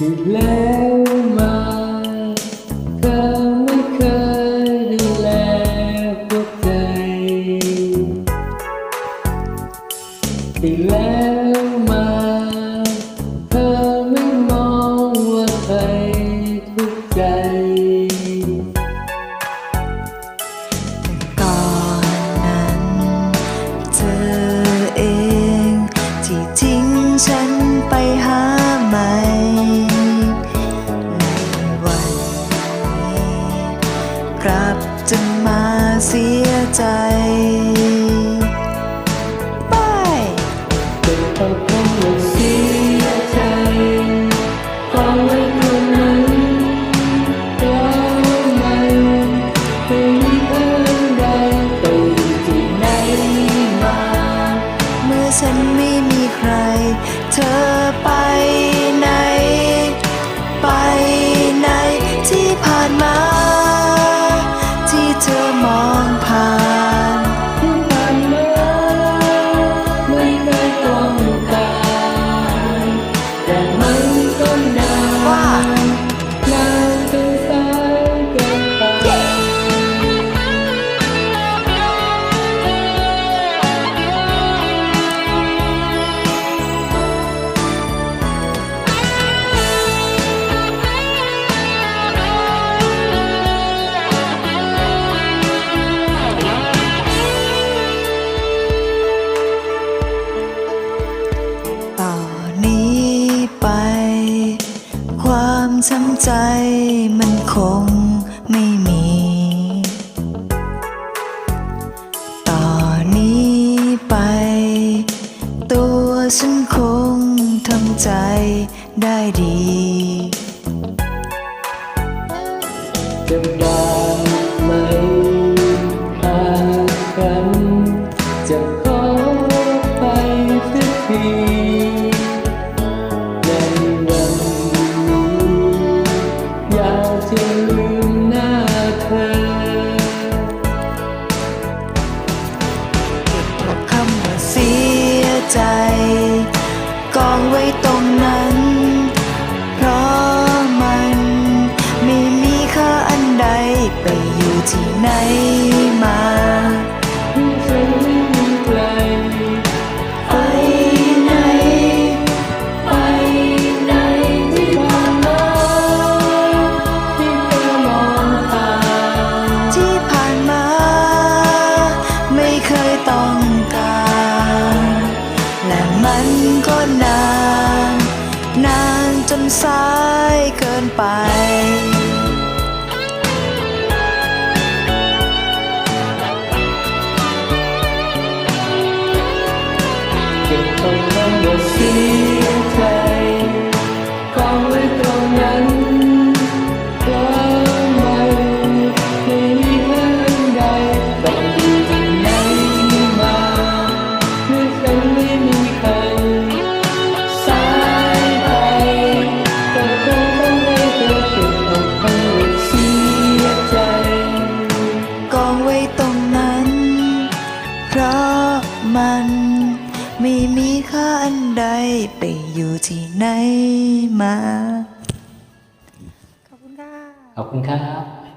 ที่แล้วมาเธอไม่เคยดูแลหัวใจที่แล้วมาเธอไม่มองว่าใคร ลับจะมาเสียใจไป ความช้ำใจมันคงไม่มี ต่อนนี้ไป ตัวฉันคงทำใจได้ดีจะได้ไหมหากกันจะขอไปสักที จ กองไว้ตรงนั้น เพราะมันไม่มีค่าอันใดไปอยู่ที่ไหนมา ซ้ายเกินไป เพราะมันไม่มีค่าอันใดไปอยู่ที่ไหนมา ขอบคุณค่ะ ขอบคุณครับ